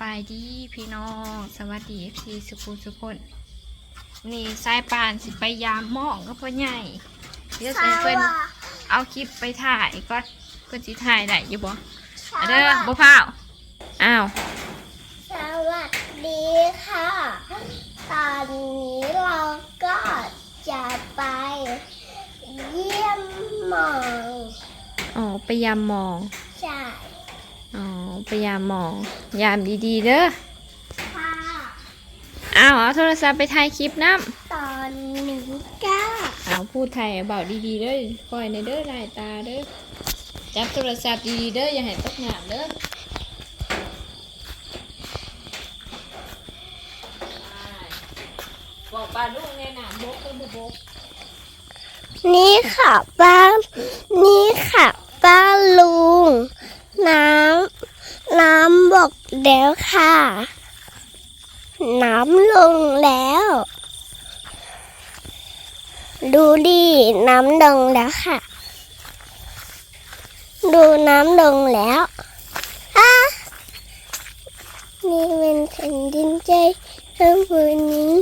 บายดีพี่น้อง สวัสดีพี่สุภูสุพนนี่สายป่านสิไปยามหมองก็พ่อใหญ่เดี๋ยวใส่เพิ่นเอาคลิปไปถ่ายก็เพิ่นสิถ่ายได้อยู่บ่อะเด้อบ่พาวอ้าว สวัสดีค่ะ ตอนนี้เราก็จะไปเยี่ยมหมอง อ๋อ ไปยามหมองจ่ายอ๋อ ไปยามหมอง ยามดีๆเด้อค่ะอ้าวเอาโทรศัพท์ไปถ่ายคลิปน้ตอนนี้ก็ำอ้าวพูดไทยเบาดีๆเด้อคอยในเด้อลายตาเด้อจับโทรศัพท์ดีๆเด้ออย่าให้ตกงานเด้อบอกปลาลูกในหนามบกก็บุบกนี่ค่ะป้านี่ค่ะป้าลุง น้ำ น้ำบอกแล้วค่ะ น้ำลงแล้ว ดูดิน้ำลงแล้วค่ะ ดูน้ำลงแล้วอะนี่เป็นแผ่นดินใจข้างบนนี้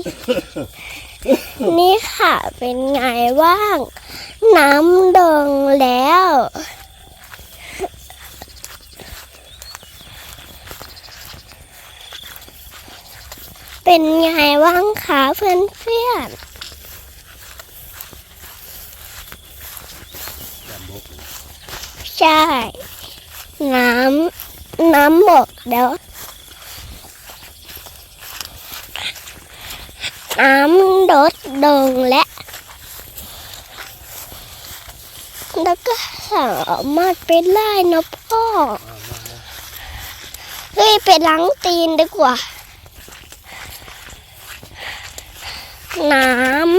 นี่ค่ะเป็นไงว่าง น้ำดงแล้ว เป็นไงว่างคะเพื่อนเพื่อนๆใช่ น้ำน้ำบกเดี๋ยวน้ำลดลงและ แล้วก็สามารถไปไล่นะพ่อ เฮ้ย ไปล้างตีนดีกว่า น้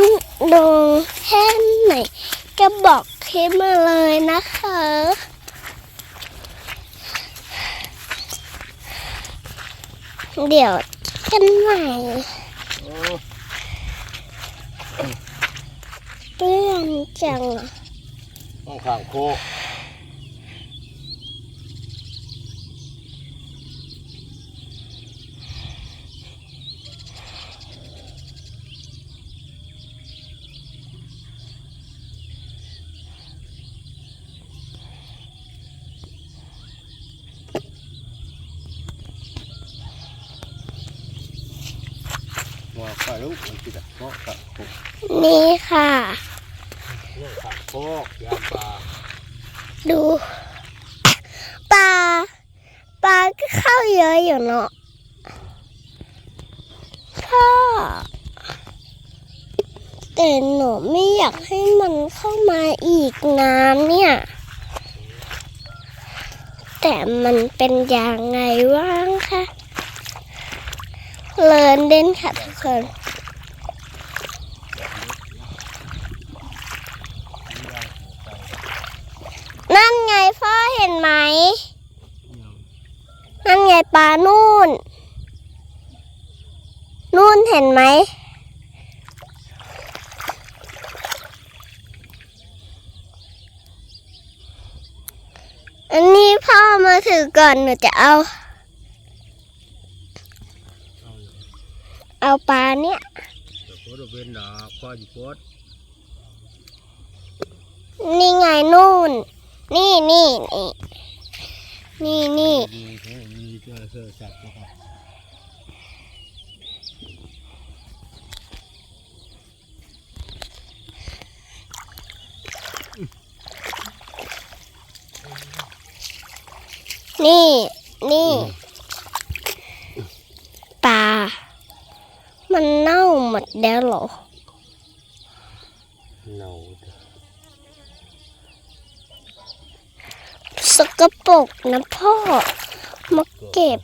ำลงแค่ไหนก็บอกคลิปมาเลยนะคะ เดี๋ยวกันใหม่เปื้อนจังอะต้องข้างโค กหัวข้าลูกมันคิดอะเนาะข้างโคกนี่ค่ะ เรื่องข้างโคกยามปลาดูปลาปลาก็เข้าเยอะอยู่เนาะพ่อแต่หนูไม่อยากให้มันเข้ามาอีกน้ำเนี่ย แต่มันเป็นยังไงว่างคะ เลินเด่นค่ะทุกคนนั่นไงพ่อเห็นไหม นั่นไงปลานู่น นู่นเห็นไหม อันนี้พ่อมาถือก่อนหนูจะเอา เอาปลาเนี่ยเดี๋ยวโคตรเป็นดอกควายอยู่โคตรนี่ไงนู่น นี่นี่นี่นี่นี่ดีแท้มีเสื้อเสื้อสัตว์นะครับนี่ นี่ปลา มันเน่าหมดแล้วเหรอ เน่าสกปรกนะพ่อ มาเก็บ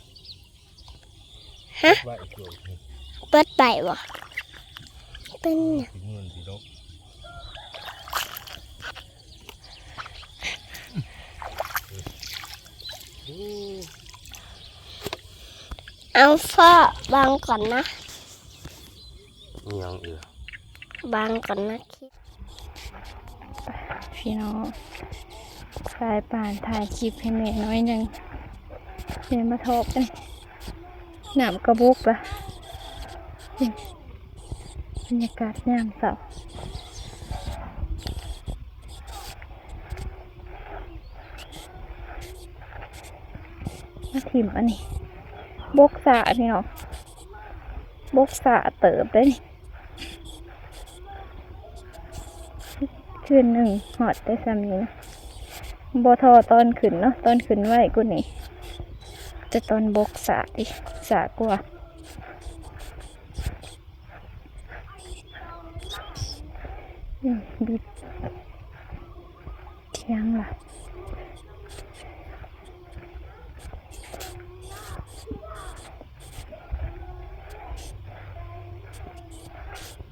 ฮะไว้เปิดไปวะเป็นเงินสีดกเอาฟ้าวางก่อนนะ มียังอีกวางก่อนนะคิดพี่น้องสายป่านถ่ายคลิปให้แม่น้อยหนึ่งเดี๋ยวมาทบกันน้ำกระบุกละบรรยากาศยามเสามาถิ่มอันนี้บกสาพี่น้องบกสาเติบได้นี่ คืนหนึ่งหอดได้ซ้ำนี้นะบทอตอนขึ้นเนาะตอนขึ้นไหวกูนี่จะตอนบกสาดิสากว่าบิดเที่ยงล่ะ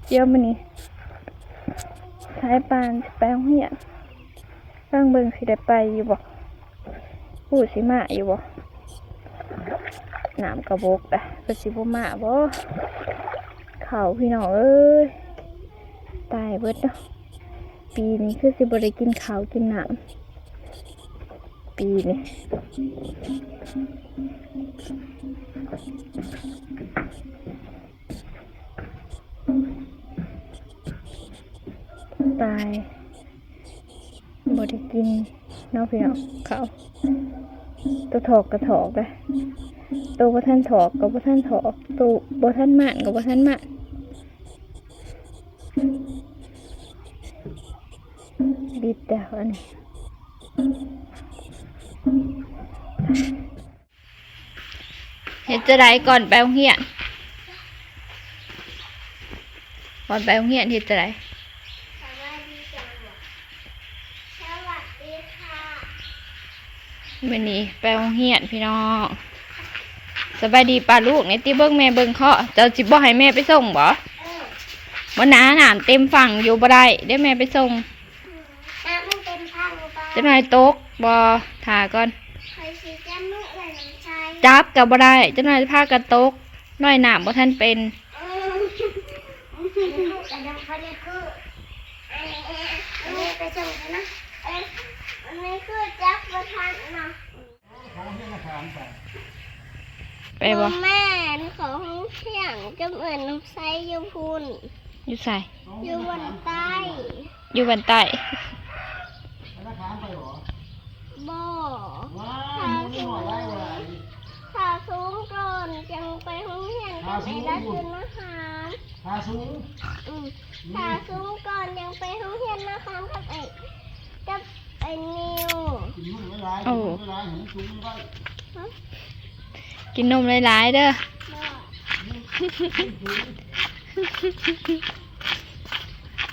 เดี๋ยวมันนี่ายปานสิไปโรงเรียนเบิ่งเบิ่งสิได้ไปอยู่บ่พูดสิมาอยู่บ่น้ำกระบอกแต่ก็สิบ่มาบ่เขาพี่น้องเอ้ยตายเบิดเนาะปีนี้คือสิบ่ได้กินข้าวกินน้ำปีนี้ ตายบ่ได้กินเนาะพี่น้องข้าตัวถอกกระถอกเลยตัวบ่ท่านถอกกับบ่ท่านถอกตัวบ่ท่านหมานกับบ่ท่านหมานบิดดาวอันนี้เฮ็ดจะได้ก่อนไปโรงเรียนก่อนไปโรงเรียนเฮ็ดจะได้ สวัสดีจังหวะสวัสดีค่ะ วันนี้ไปโรงเรียนพี่น้องสบายดีป้าลูกในตีเบิ้งแม่เบิ้งเขาะเจ้าจิบบ่ให้แม่ไปส่งบ่เออบ่หนาหนามเต็มฝั่งอยู่บ่ได้เดี๋ยวแม่ไปส่งน้ำมันเต็มพังปะจะหน่อยตกบ่ถ่าก่อนใครสิจะมืออะไรน้ำใจจับกับบ่ได้จะหน่อยพากันตกน้อยหนามบ่ทันเป็นเออแต่ยังเขาเรียกคือเออเอออันนี้ไปส่งกันนะเอออันนี้คือจักประทันนะไปบ่แม่ของเสียงจะเหมือนน้ำใสยูพุนอยู่ใส่อยู่บนใต้อยู่วันใต้บ่ขาสูงขาสูงก่อนยังไปห้องเรียนกับไอ้รัชนะคะพาสูงอืมขาสูงก่อนยังไปห้องเรียนนะคะกับไอ้กับไอ้นิวกินนู่นไม่ร้ายกินนู่นไม่ร้ายเห็นสูงไม่ได้กินนมหลายๆเด้อ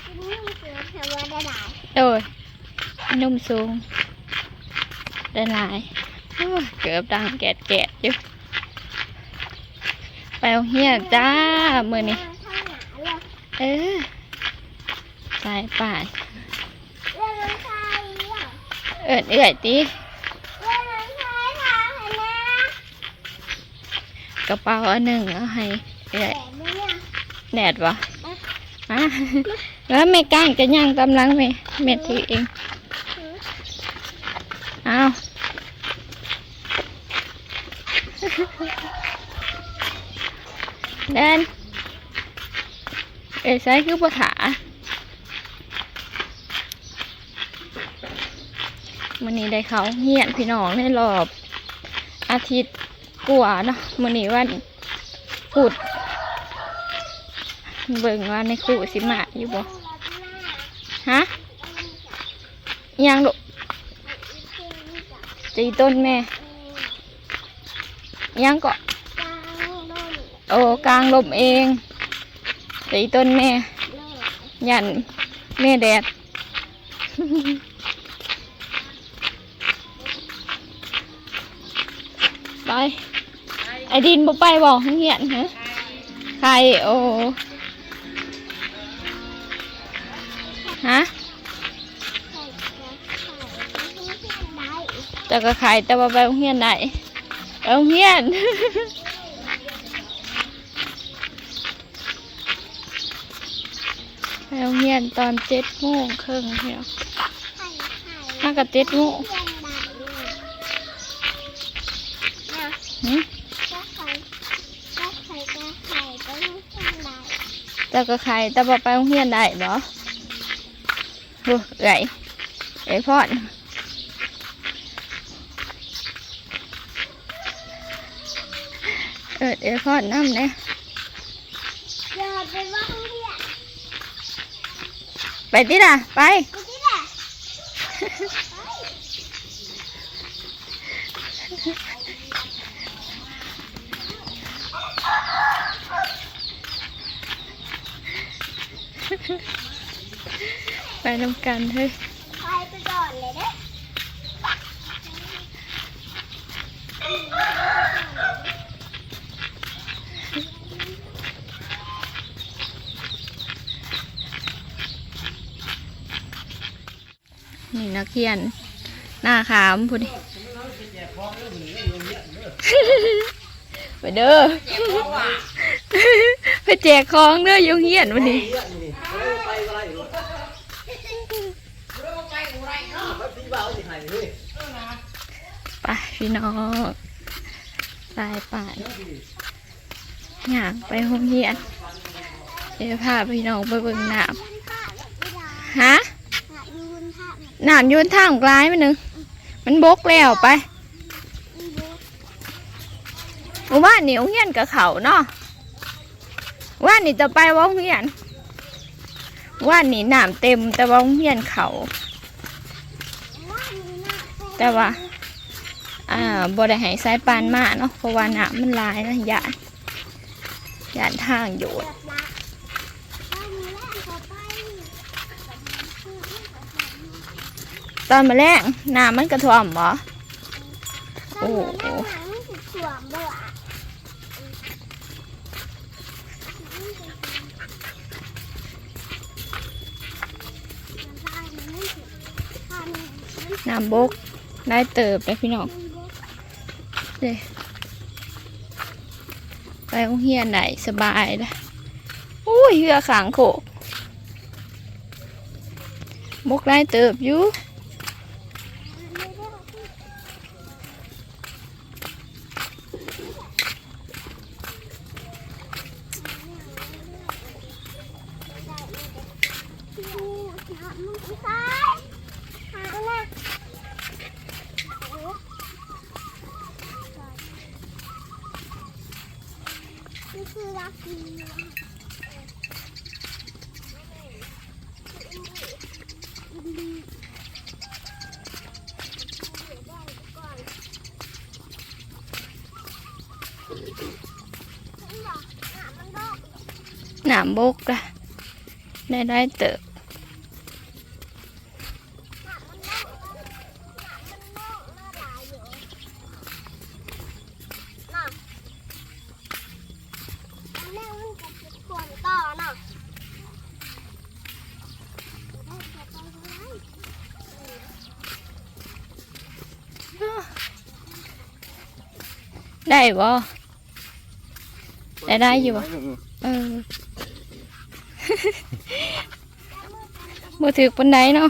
กินนุ่มเสือเทวดาหลายโดยกินนมสูงได้หลายโอ้ยเกือบดังแกะแกะอยู่ไปโรงเรียนจ้ามื้อนี้ข้างหนาเลยเออสายป่าน เรื่องน้ำใสอะ เอิดเอื่อยติเรื่องน้ำใสทางไหนนะกระเป๋าอันหนึ่งเอาให้เอื่อยแต่ไม่เนี่ยแดดวะอะแล้วแม่ก้างจะย่างกำลังแม่แม่ถือเองเอาเดินเอ้ยใส่คือภาษา มันนี้ได้เขาเฮียนพี่น้องในรอบอาทิตย์กว่าเนาะมันนี้วันพุดเบิ่งว่าในคู่สิมาอยู่บ่ฮะยังลูกจีต้นแม่ยังก็โอ้กลางลมเองจีต้นแม่ ยันแม่แดด ไป ไอ้ดินบ่ไปบ่เฮียนฮะใครโอ้ฮะใส่กระไข่ไม่เพี้ยนได้แต่ก็ขายแต่ว่าไปโรงเรียนได้ไปโรงเรียนไปโรงเรียนตอนเจ็ดโมงครึ่งเดียวไข่ไข่มากับเจ็ดโมง หืมก็ไก็ไข่ก็ไข่ไม่ใช่ไรเจ้าก็ไข่แต่ไปโรงเรียนได้บอบ่ไก่ไอ้พ่อนเออไอ้พ่อนน้ำเนี่ยไปว่าโเรีนไปติล่ะไปที่แหล ไปนำกันเฮ้ยไปไปก่อนเลยเด้นี่นักเรียน หน้าขามพูดดิไปเด้อไปแจกของเด้ออยุ่งเฮียนวันนี้ ไป พี่น้องสายป่านอยากไปห้องเรียนเดี๋ยวพาพี่น้องไปเบิ่งน้ำฮะหายูนผ้าแบบน้ำอยืนทางกลายมันหนึ่งมันบกแล้วไปอีโบหมู่านี่โรงเรียนกับเขาเนาะว่านนี่จะไปว่าโรงเรียนว่านนี่น้ำเต็มแต่ว่าโรงเรียนเข่าแต่ว่า อ่าบ่ได้ให้สายปานมาเนาะเพราะว่าน้ำมันลายนะยานยานทางอยู่เกิดตอนมาแรกน้ำมันกระท่วมบ่โอ้โอ้โหน้ำบกได้เติบเลยพี่น้อง เด้ไปโรงเรียนไหนสบายเลยอุ้ยเหือขางโขกบกได้เติบอยู่นี่ หนามบกละได้ได้เติบ แม่มันจะติดขวนต่อเนาะ ได้บ่ได้ได้อยู่บ่เออบ่ถือปานใดเนาะ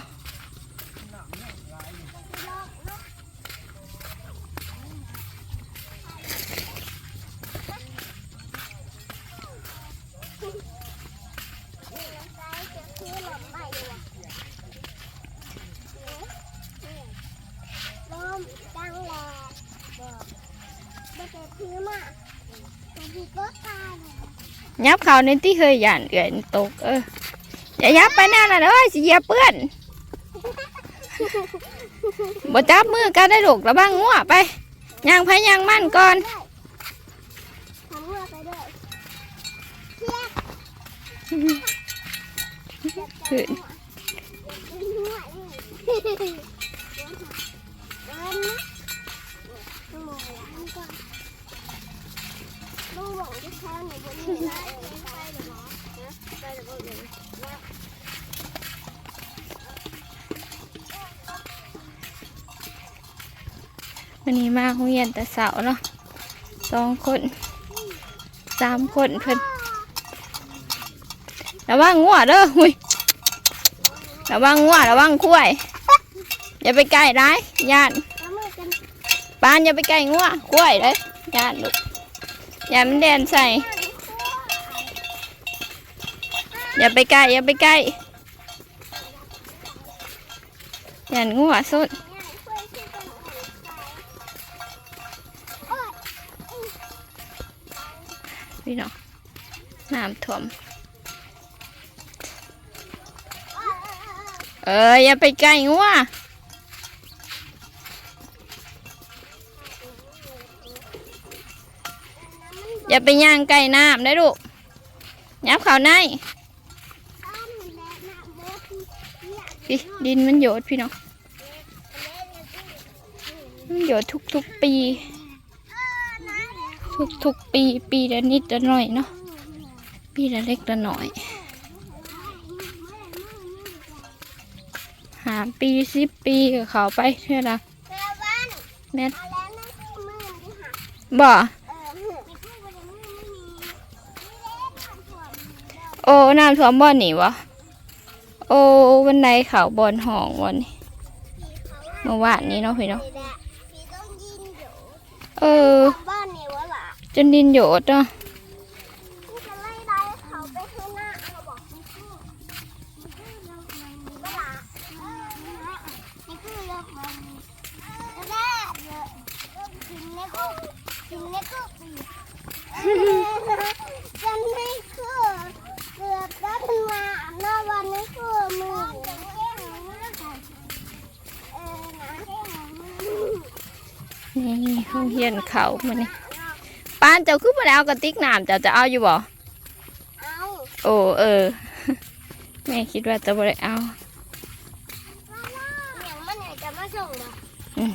ลมจังแหละบอกไม่เจอพื้นอะมันดีก็ตายเลย ยับเขาในที่เคยหยานเอื่อยตกเอออย่ายับไปนั่นน่ะเอ้ยสิเหยียบเปื้อนบ่จับมือกันได้ลูกระวังงัวไปย่างไผย่างมั่นก่อน ทำเมื่อไปด้วย ขึ้น เดินนะดูหมอก่อน ดูหมอกที่เขาหนูบนนี้ได้ไปเดี๋ยวหมอนะไปเดี๋ยวบอเดี๋ยววันนี้มาโรงเรียนแต่เสาเนาะสองคนสามคนเพิ่นระวังงัวเด้อหุยระวังงัวระวังคุ้ยอย่าไปใกล้ร้ายานแล้วมือกันปานอย่าไปใกล้งัวคุ้ยเลยย่านลูก อย่ามันแดนใส่ อย่าไปใกล้ อย่าไปใกล้อย่างัวสุดพี่น้องน้ำท่วมเอออย่าไปใกล้งัว อย่าไปย่างไก่น้ำได้ลูกยับเขาในพี่ดินมันโยดพี่น้องมันโยดทุกๆปี ทุกๆปี ปีละนิดละหน่อยเนาะปีละเล็กละหน่อย หาปีสิบปีกับเขาไปเท่าไหร่แม่นบ่ โอ้น้ำท่วมบ่อนนี่วะโอ้วันใดเขาบอนห้องวันนี้เมื่อวานนี้เนาะพี่เนาะเออบ้านนี่วะล่ะจนดินโยดเนาะ กูจะไล่ได้เขาไปข้างหน้าเราบอกนี่คือนี่คือเรามันนี่วะล่ะนี่คือเรามันแล้วได้เยอะกินในคุกกินในคุกจนไม่คือเกือบได้มาหน้าวันนี้คือมือเออนะ นี่ เขาเฮียนเขามานี่ป้านเจ้าคือบ่ได้เอากระติกน้ำเจ้าจะเอาอยู่บ่เอาโอ้เออ แม่คิดว่าจะบ่ได้เอาอย่างมันอยากจะมาส่งเหรออืม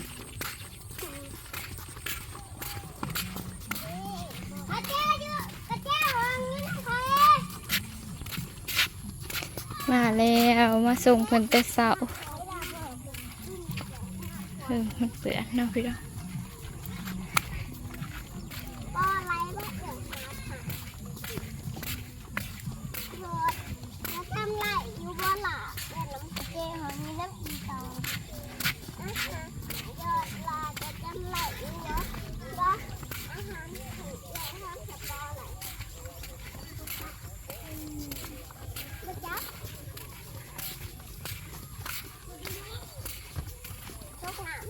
กระเจ้าอยู่กระเจ้าห้องนี้นะคมาแล้วมาส่งเพิ่นแต่เช้าเออมันเปื้อนเนาะพี่เนาะ ป้ออะไรบ้างเกิดมาค่ะโหดแล้วทำไรอยู่บ่ล่ะเดี๋ยวน้ำกระเจ้าห้องนี้น้ำอีตองนะคะยอดลาจะจำไรอยู่เนาะเนาะอาหารถูกแล้วห้องสปออะไรมาจับตกน้ำไหม เดือด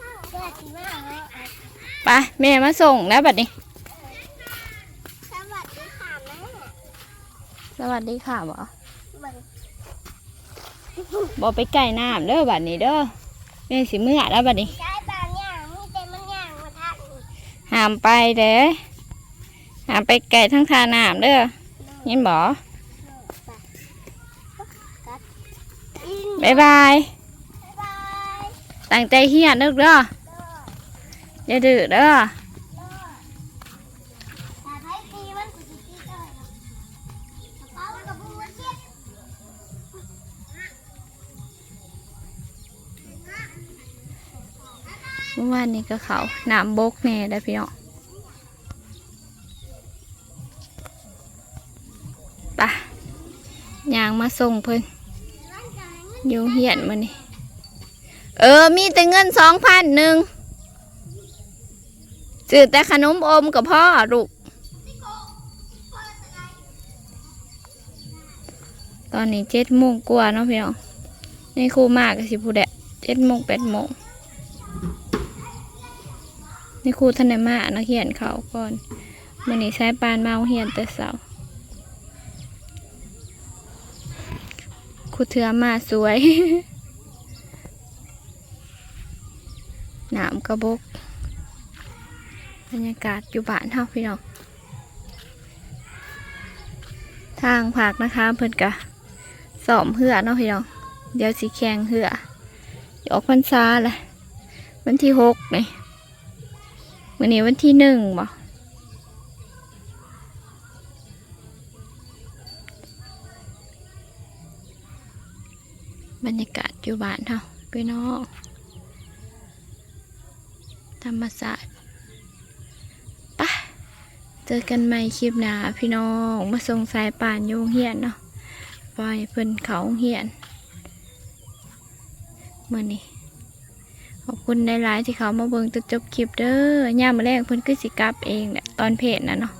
มากเลยอะ ไปแม่มาส่งแล้วบัดนี้ สวัสดีค่ะแม่สวัสดีค่ะบ่เบิ่งบ่ไปไก่น้ำเด้อบัดนี้เด้อแม่สิเมื่อแล้วบัดนี้ใช้บางอย่างมีแต่มันอย่างมาทักห้ามไปเด้อห้ามไปไก่ทั้งทาน้ำเด้อยินบ่บ๊ายบ๊ายบายบาย ตั้งใจเฮียนเด้อเด้อ อย่าดื้อเด้อเมื่อวานนี้ก็เขาน้ำบกแน่ได้พี่น้องไปะยางมาส่งเพิ่นอยู่เฮียนมานี่เออ มีแต่เงินสองพันหนึ่ง ซื้อแต่ขนมอมกับพ่อลูก ตอนนี้เจ็ดโมงกว่าเนาะพี่น้องนี่ครูมากสิผู้แดะเจ็ดโมงแปดโมงนี่ครูทนได้มานักเรียนเขาก่อนมื่อนี้ใช้ปานมาเรียนแต่เสาครูเทือมาสวยหนามกระบก บรรยากาศอยู่บ้านเท่าพี่น้องทางผักนะคะเพิ่นกะสอมเหือเนาะพี่น้องเดี๋ยวสีแข่งเหือออกพรรษาแหละวันที่หกนี่วันนี้วันที่หนึ่งบ่บรรยากาศอยู่บ้านเฮาพี่น้องธรรมศาสตร์ เจอกันใหม่คลิปหน้าพี่น้องมาส่งสายป่านโยงเฮียนเนาะปล่อยเพิ่นเขาเฮียนเมื่อนี้ขอบคุณในไลน์ที่เขามาเบิ่งจนจบคลิปเด้อย่ามาแรกเพิ่นคือสิกลับเองแหละตอนเพจนะเนาะ